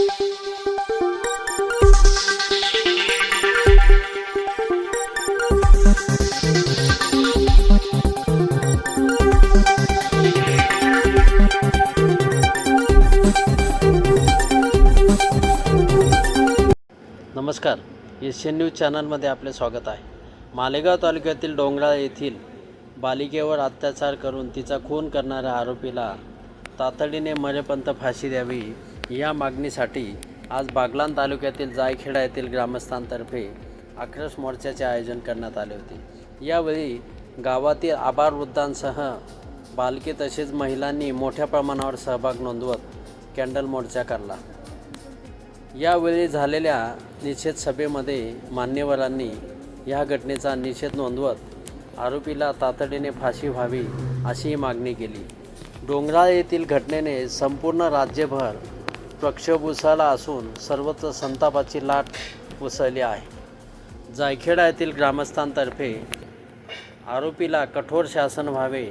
नमस्कार Asian news चॅनलमध्ये आपले स्वागत आहे. मालेगाव तालुक्यातील डोंगराळ येथील बालिकेवर अत्याचार करून तिचा खून करणाऱ्या आरोपीला तातडीने मरेपर्यंत फाशी द्यावी या मागणीसाठी आज बागलान तालुक्यातील जायखेडा येथील ग्रामस्थांतर्फे आक्रोश मोर्चाचे आयोजन करण्यात आले होते. यावेळी गावातील आभार वृद्धांसह बालके तसेच महिलांनी मोठ्या प्रमाणावर सहभाग नोंदवत कॅन्डल मोर्चा काढला. यावेळी झालेल्या निषेध सभेमध्ये मान्यवरांनी या घटनेचा निषेध नोंदवत आरोपीला तातडीने फाशी व्हावी अशी मागणी केली. डोंगराळ येथील घटनेने संपूर्ण राज्यभर प्रक्षोभ उसळला असून सर्वत्र संतापाची लाट उसळली आहे. जायखेडा येथील ग्रामस्थांतर्फे आरोपीला कठोर शासन व्हावे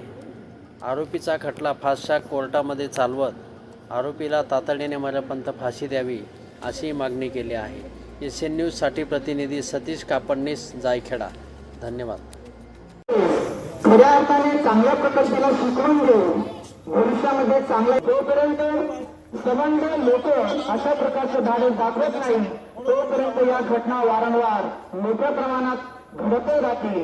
आरोपीचा खटला फास्टॅग कोर्टामध्ये चालवत आरोपीला तातडीने मरेपर्यंत फाशी द्यावी अशी मागणी केली आहे. एशियन न्यूजसाठी प्रतिनिधी सतीश कापडणीस जायखेडा. धन्यवाद. खऱ्या अर्थाने चांगल्या प्रकल्पाला शिकवून घेऊन भविष्यामध्ये चांगला जोपर्यंत संबंध लोक अशा प्रकारचं धाडस दाखवत नाही तोपर्यंत या घटना वारंवार मोठ्या प्रमाणात घडत राहतील.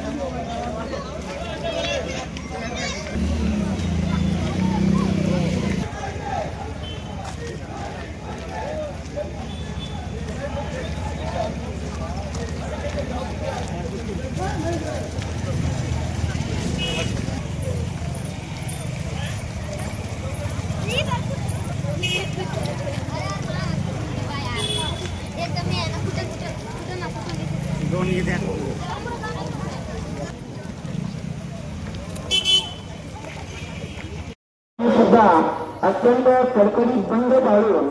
सुद्धा अत्यंत कडकडीत बंद पाळून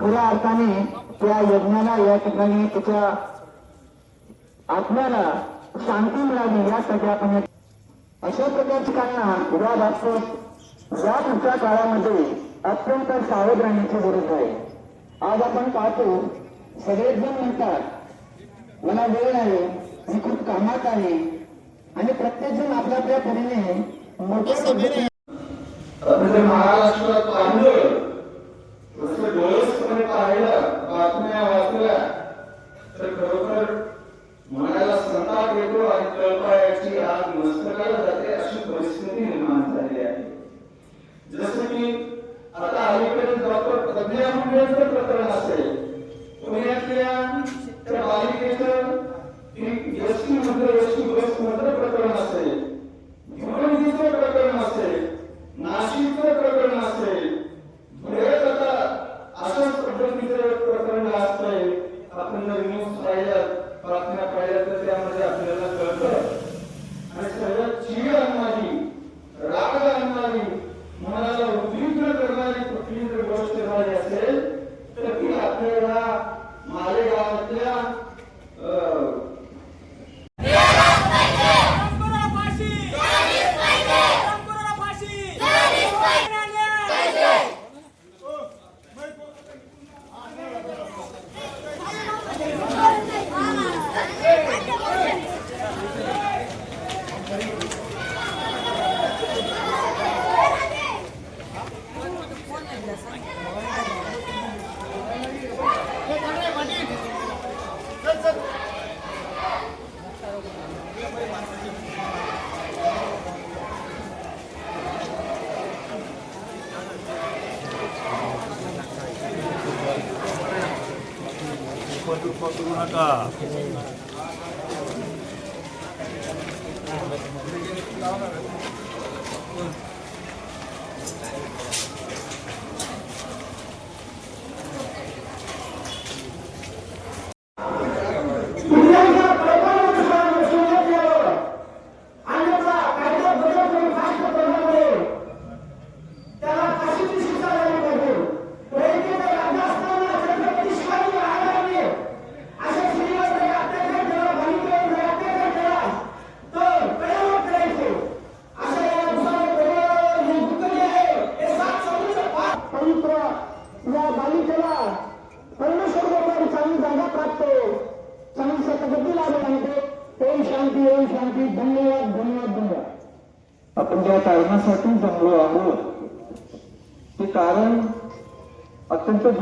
खऱ्या अर्थाने त्या यज्ञाला या ठिकाणी त्याच्या आत्म्याला शांती मिळावी यासाठी आपण अशा प्रकारची कारणां या बाबतीत या पुढच्या काळामध्ये अत्यंत सावध राहण्याची गरज आहे. आज आपण पाहतो सगळेच जण म्हणतात मला वेळ आहे मी खूप कामात आहे. आणि प्रत्येक जण आपल्या आपल्या परीने मोठ्या पद्धतीने महाराष्ट्रात पाहिलं. थोडस डोळसपणे पाहिलं बातम्या वाचल्या. तर खरोखर मनाला संताप येतो आणि कळपायाची आग मस्तकाला जाते अशी परिस्थिती निर्माण झाली आहे. जसं की आता अलीकडे डॉक्टर प्रज्ञा मुंडेचं प्रकरण असेल 可以了。কত কত টাকা शांती ओम शांती धन्यवाद धन्यवाद धन्यवाद. आपण ज्या कारणासाठी जमलो आहोत ते कारण अत्यंत